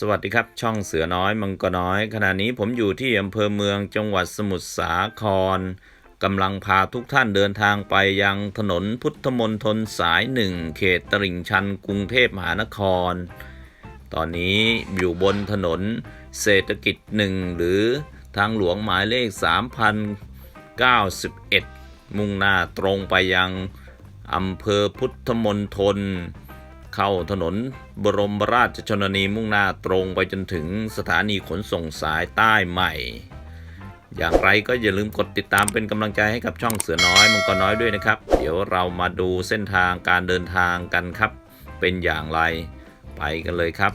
สวัสดีครับช่องเสือน้อยมังกรน้อย ขณะนี้ผมอยู่ที่อำเภอเมืองจังหวัดสมุทรสาครกำลังพาทุกท่านเดินทางไปยังถนนพุทธมนตรสายหนึ่งเขตตลิ่งชันกรุงเทพมหานคร ตอนนี้อยู่บนถนนเศรษฐกิจหนึ่งหรือทางหลวงหมายเลข 3091 มุ่งหน้าตรงไปยังอำเภอพุทธมนตร เข้าถนนบรมราชชนนีมุ่งหน้าตรงไปจนถึงสถานีขนส่งสายใต้ใหม่ อย่างไรก็อย่าลืมกดติดตามเป็นกำลังใจให้กับช่องเสือน้อยมังกรน้อยด้วยนะครับ เดี๋ยวเรามาดูเส้นทางการเดินทางกันครับ เป็นอย่างไรไปกันเลยครับ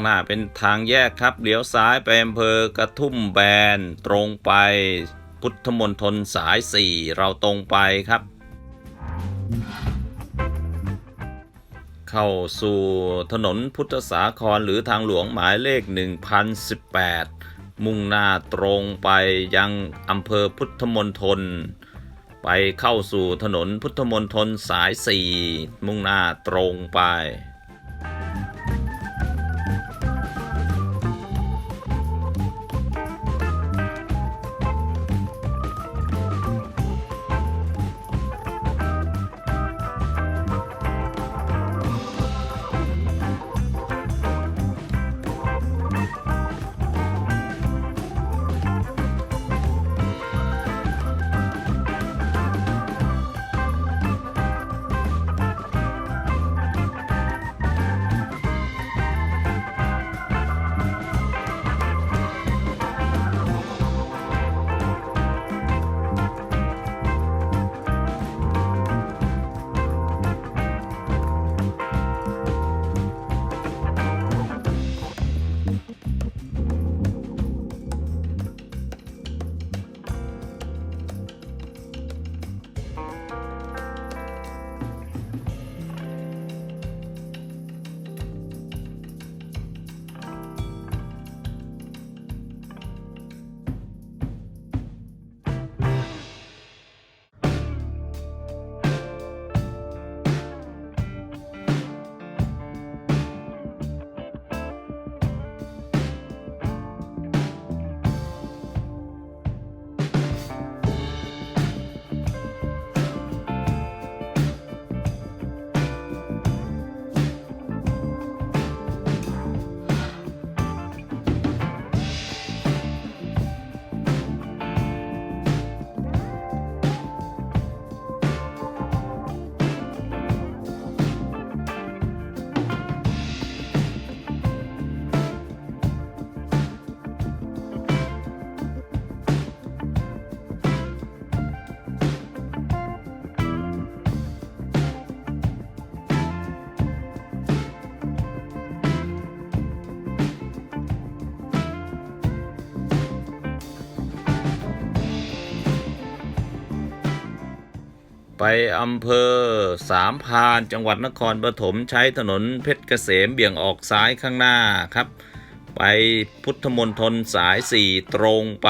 างหน้าเป็นทางแยกครับเลี้ยวซ้ายไปอำเภอกระทุ่มแบนตรงไปพุทธมณฑลสายสี่เราตรงไปครับ เข้าสู่ถนนพุทธสาครหรือทางหลวงหมายเลข 1018 มุ่งหน้าตรงไปยังอำเภอพุทธมณฑลไปเข้าสู่ถนนพุทธมณฑลสาย 4 มุ่งหน้าตรงไป ไปอำเภอสามพานจังหวัดนครปฐมใช้ถนนเพชรเกษมเบี่ยงออกซ้ายข้างหน้าครับ ไปพุทธมณฑลสายสี่ตรงไป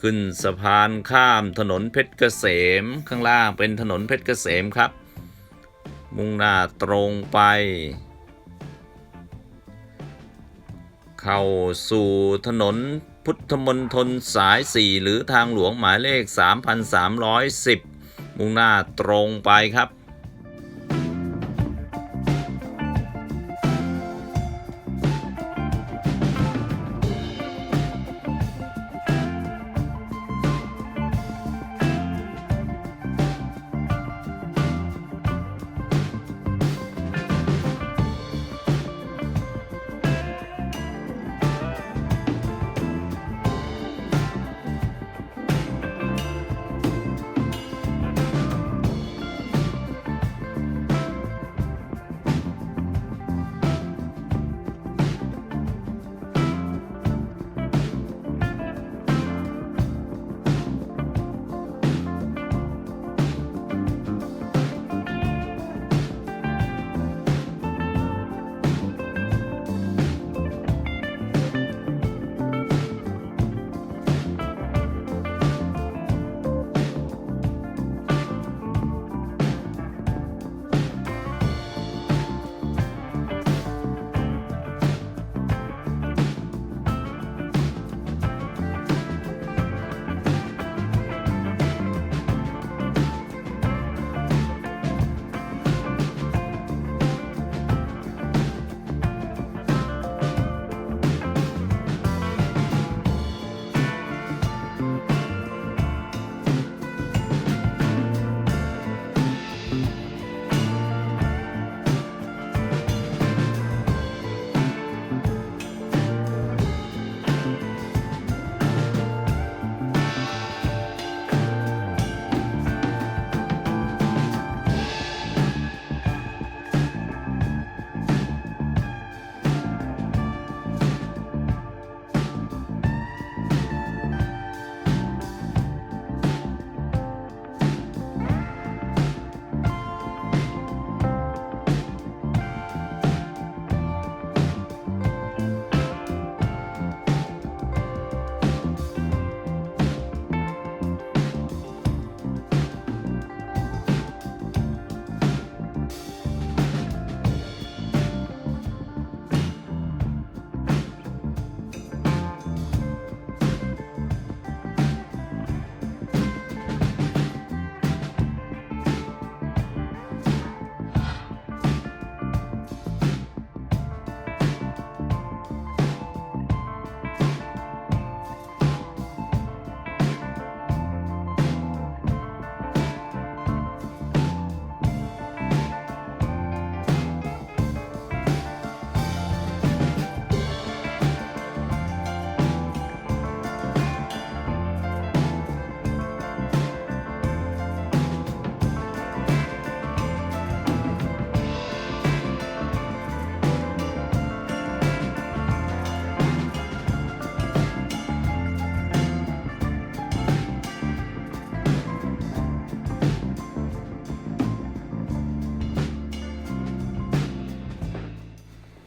ขึ้นสะพานข้ามถนนเพชรเกษมข้างล่างเป็นถนนเพชรเกษมครับ มุ่งหน้าตรงไป เข้าสู่ถนน พุทธมณฑลสาย 4 หรือทางหลวงหมายเลข 3,310 มุ่งหน้าตรงไปครับ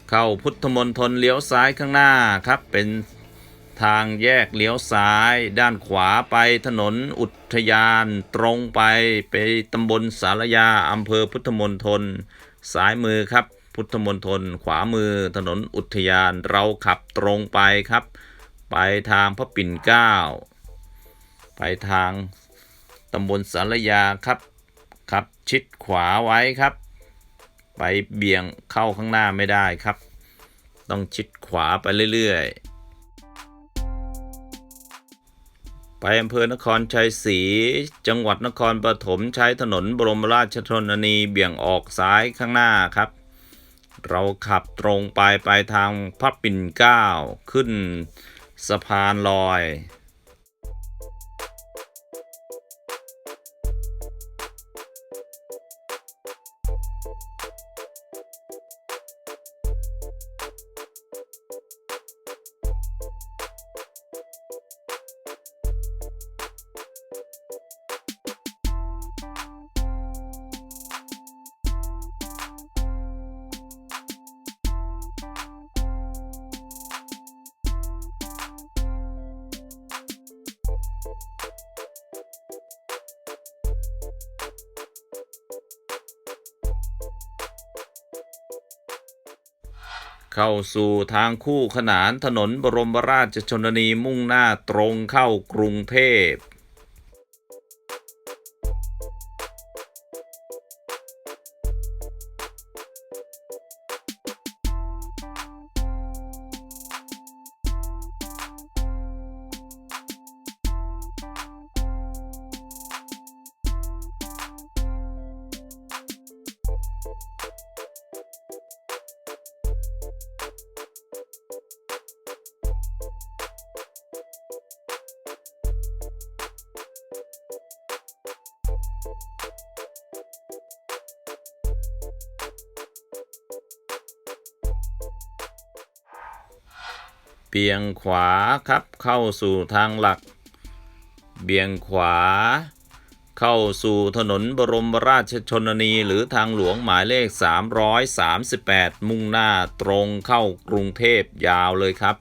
เข้าพุทธมณฑลเลี้ยวซ้ายข้างหน้าครับเป็นทางแยกเลี้ยวซ้าย ด้านขวาไปถนนอุทยานตรงไปไปตำบลสารยาอำเภอพุทธมณฑลซ้ายมือครับ พุทธมณฑลขวามือถนนอุทยานเราขับตรงไปครับ ไปทางพระปิ่นเกล้าไปทางตำบลสารยาครับครับชิดขวาไว้ครับ ไปเบี่ยงเข้าข้างหน้าไม่ได้ครับ ต้องชิดขวาไปเรื่อยๆ ไปอำเภอนครชัยศรีจังหวัดนครปฐมใช้ถนนบรมราชชนนีเบี่ยงออกซ้ายข้างหน้าครับ เราขับตรงไปไปทางพระปิ่นเกล้าขึ้นสะพานลอย เข้าสู่ทางคู่ขนานถนนบรมราชชนนีมุ่งหน้าตรงเข้ากรุงเทพ เบี่ยงขวาครับเข้าสู่ทางหลัก เบี่ยงขวา เข้าสู่ถนนบรมราชชนนีหรือทางหลวงหมายเลข 338 มุ่งหน้าตรงเข้ากรุงเทพยาวเลยครับ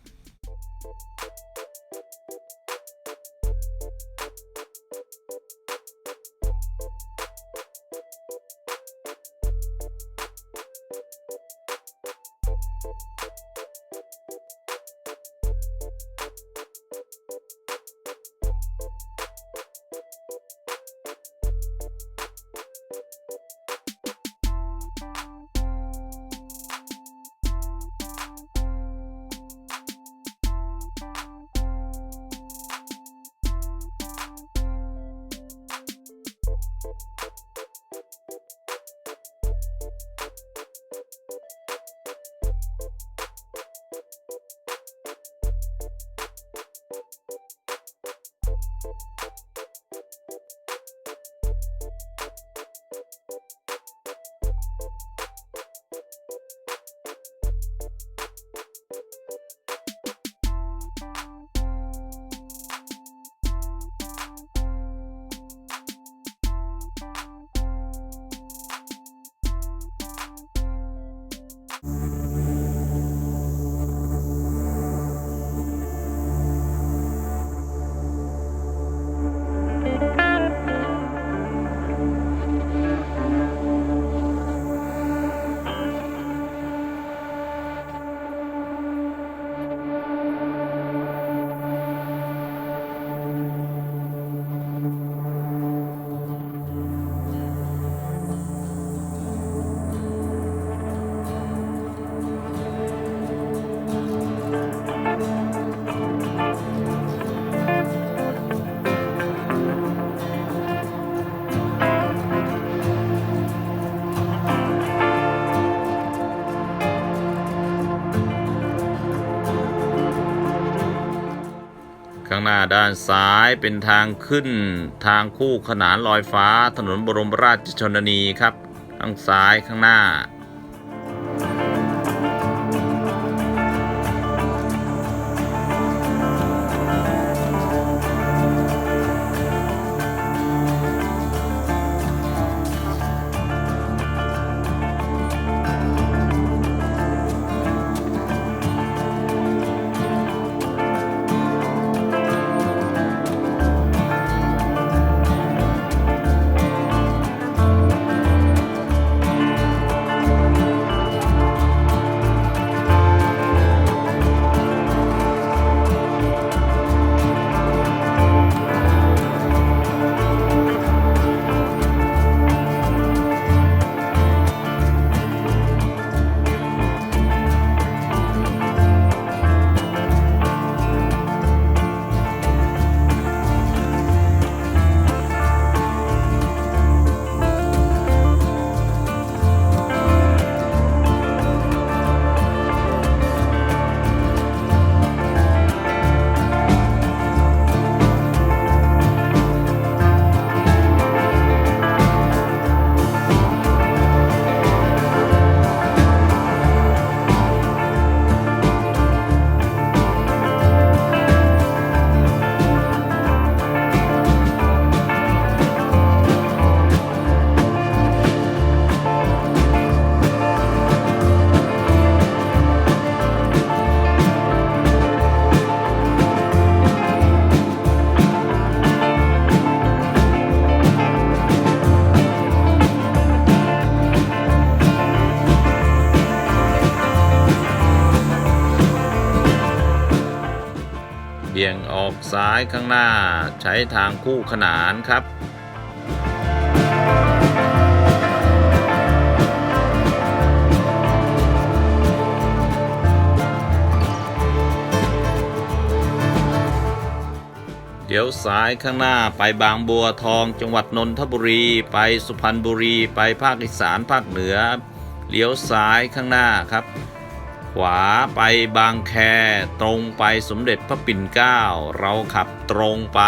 หน้าด้านซ้ายเป็นทางขึ้น ทางคู่ขนานลอยฟ้าถนนบรมราชชนนีครับทางซ้ายข้างหน้า ซ้ายข้างหน้าใช้ทางคู่ขนานครับ เดี๋ยวซ้ายข้างหน้าไปบางบัวทองจังหวัดนนทบุรี ไปสุพรรณบุรี ไปภาคอีสานภาคเหนือ เลี้ยวซ้ายข้างหน้าครับ วาไปบางแค ตรงไปสมเด็จพระปิ่นเกล้า เราขับตรงไป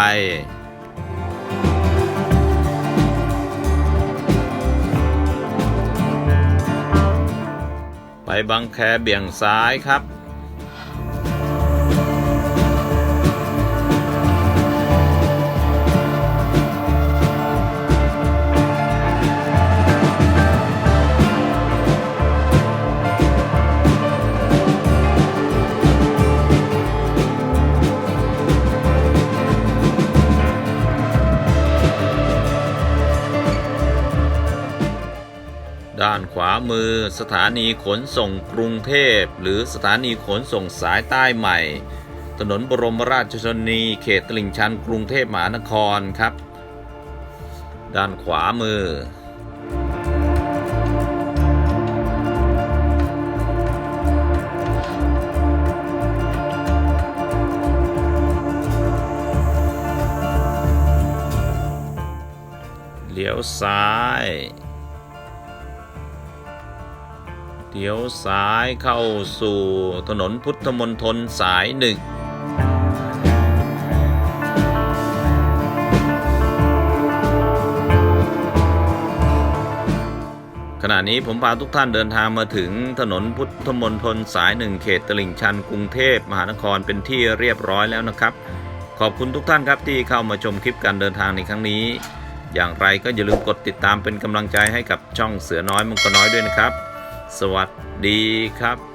ไปบางแคเบี่ยงซ้ายครับ มือ สถานีขนส่งกรุงเทพ หรือสถานีขนส่งสายใต้ใหม่ ถนนบรมราชชนนี เขตตลิ่งชันกรุงเทพมหานครครับ ด้านขวามือเลี้ยวซ้าย เลี้ยวซ้ายเข้าสู่ถนนพุทธมนตรสายหนึ่งขณะนี้ผมพาทุกท่านเดินทางมาถึงถนนพุทธมนตรสายหนึ่งเขตตลิ่งชันกรุงเทพมหานครเป็นที่เรียบร้อยแล้วนะครับ ขอบคุณทุกท่านครับที่เข้ามาชมคลิปการเดินทางในครั้งนี้ อย่างไรก็อย่าลืมกดติดตามเป็นกำลังใจให้กับช่องเสือน้อยมังกรน้อยด้วยนะครับ สวัสดีครับ